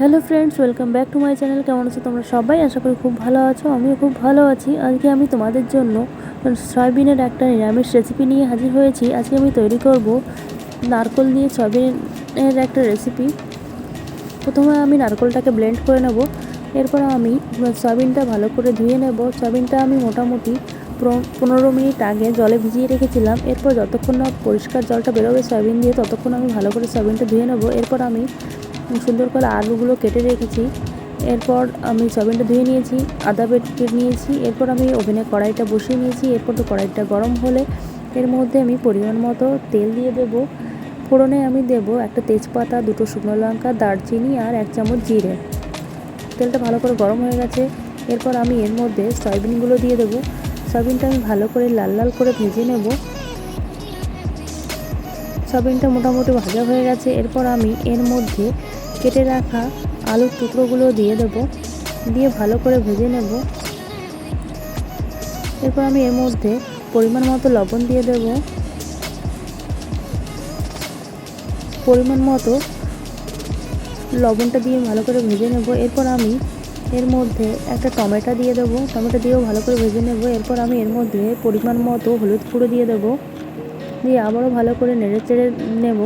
Hello friends, welcome back to my channel. কেমন আছো তোমরা সবাই? আশা করি খুব ভালো আছো, আমিও খুব ভালো আছি। আজকে আমি তোমাদের জন্য সয়াবিনের একটা নিরামিষ রেসিপি নিয়ে হাজির হয়েছি। আজকে আমি তৈরি করব নারকল দিয়ে সয়াবিনের একটা রেসিপি প্রথমে আমি নারকলটাকে ব্লেন্ড করে নেব। এরপর আমি সয়াবিনটা ভালো করে ধুয়ে নেব। সয়াবিনটা আমি মোটামুটি পনেরো মিনিট আগে জলে ভিজিয়ে রেখেছিলাম। এরপর যতক্ষণ না পরিষ্কার জলটা বেরোবে সয়াবিন দিয়ে, ততক্ষণ আমি ভালো করে সয়াবিনটা ধুয়ে নেব। এরপর আমি সুন্দর করে আলুগুলো কেটে রেখেছি। এরপর আমি সয়াবিনটা ধুয়ে নিয়েছি, আদা বেটে নিয়েছি, এরপর আমি ওভেনে কড়াইটা বসিয়ে নিয়েছি, এরপর তো কড়াইটা গরম হলে এর মধ্যে আমি পরিমাণ মতো তেল দিয়ে দেব। ফোড়নে আমি দেব একটা তেজপাতা, দুটো শুকনো লঙ্কা, দারচিনি আর এক চামচ জিরে। তেলটা ভালো করে গরম হয়ে গেছে। এরপর আমি এর মধ্যে সয়াবিনগুলো দিয়ে দেবো। সয়াবিনটা আমি ভালো করে লাল লাল করে ভেজে নেব। সয়াবিনটা মোটামুটি ভাজা হয়ে গেছে। এরপর আমি এর মধ্যে কেটে রাখা আলুর টুকরোগুলো দিয়ে দেব। দিয়ে ভালো করে ভেজে নেব। এরপর আমি এর মধ্যে পরিমাণ মতো লবণ দিয়ে দেব। পরিমাণ মতো লবণটা দিয়ে ভালো করে ভেজে নেব। এরপর আমি এর মধ্যে একটা টমেটো দিয়ে দেবো। টমেটো দিয়েও ভালো করে ভেজে নেব। এরপর আমি এর মধ্যে পরিমাণ মতো হলুদ গুঁড়ো দিয়ে দেবো। দিয়ে আবারও ভালো করে নেড়ে চেড়ে নেব।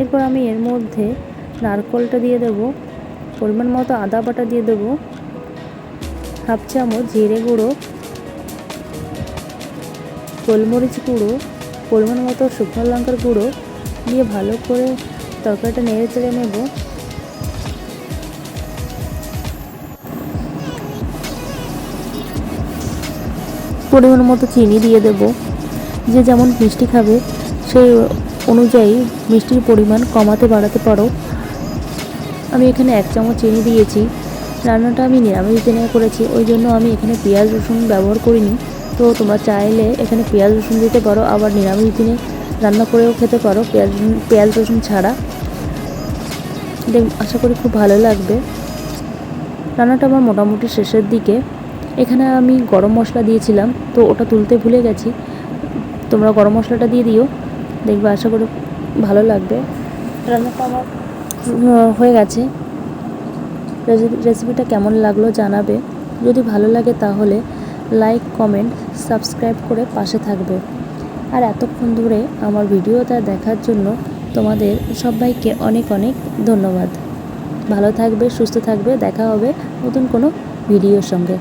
এরপর আমি এর মধ্যে নারকলটা দিয়ে দেব। পরিমাণ মতো আদা বাটা দিয়ে দেব। হাফ চামচ জিরে গুঁড়ো। গোলমরিচ গুঁড়ো। পরিমাণ মতো শুকনো লঙ্কার গুঁড়ো। দিয়ে ভালো করে তরকারিটা নেড়ে চেড়ে নেব। পরিমাণ মতো চিনি দিয়ে দেব। যে যেমন মিষ্টি খাবে, সেই অনুযায়ী মিষ্টির পরিমাণ কমাতে বাড়াতে পারো। আমি এখানে এক চামচ চিনি দিয়েছি। রান্নাটা আমি নিরামিষ দিনে করেছি, ওই জন্য আমি এখানে পেঁয়াজ, রসুন ব্যবহার করিনি। তো তোমরা চাইলে এখানে পেঁয়াজ, রসুন দিতে পারো, আবার নিরামিষ দিনে রান্না করেও খেতে পারো। পেঁয়াজ পেঁয়াজ, রসুন ছাড়া। আশা করি খুব ভালো লাগবে। রান্নাটা আমার মোটামুটি শেষের দিকে। এখানে আমি গরম মশলা দিয়েছিলাম তো ওটা তুলতে ভুলে গেছি। তোমরা গরম মশলাটা দিয়ে দিও দেখবে আশা করি ভালো লাগবে। রান্নাটা আমার হয়ে গেছে। রেসিপি রেসিপিটা কেমন লাগল জানাবে। যদি ভালো লাগে তাহলে লাইক কমেন্ট সাবস্ক্রাইব করে পাশে থাকবে। আর এতক্ষণ ধরে আমার ভিডিওটা দেখার জন্য তোমাদের সবাইকে অনেক অনেক ধন্যবাদ। ভালো থাকবে সুস্থ থাকবে দেখা হবে নতুন কোনো ভিডিওর সঙ্গে।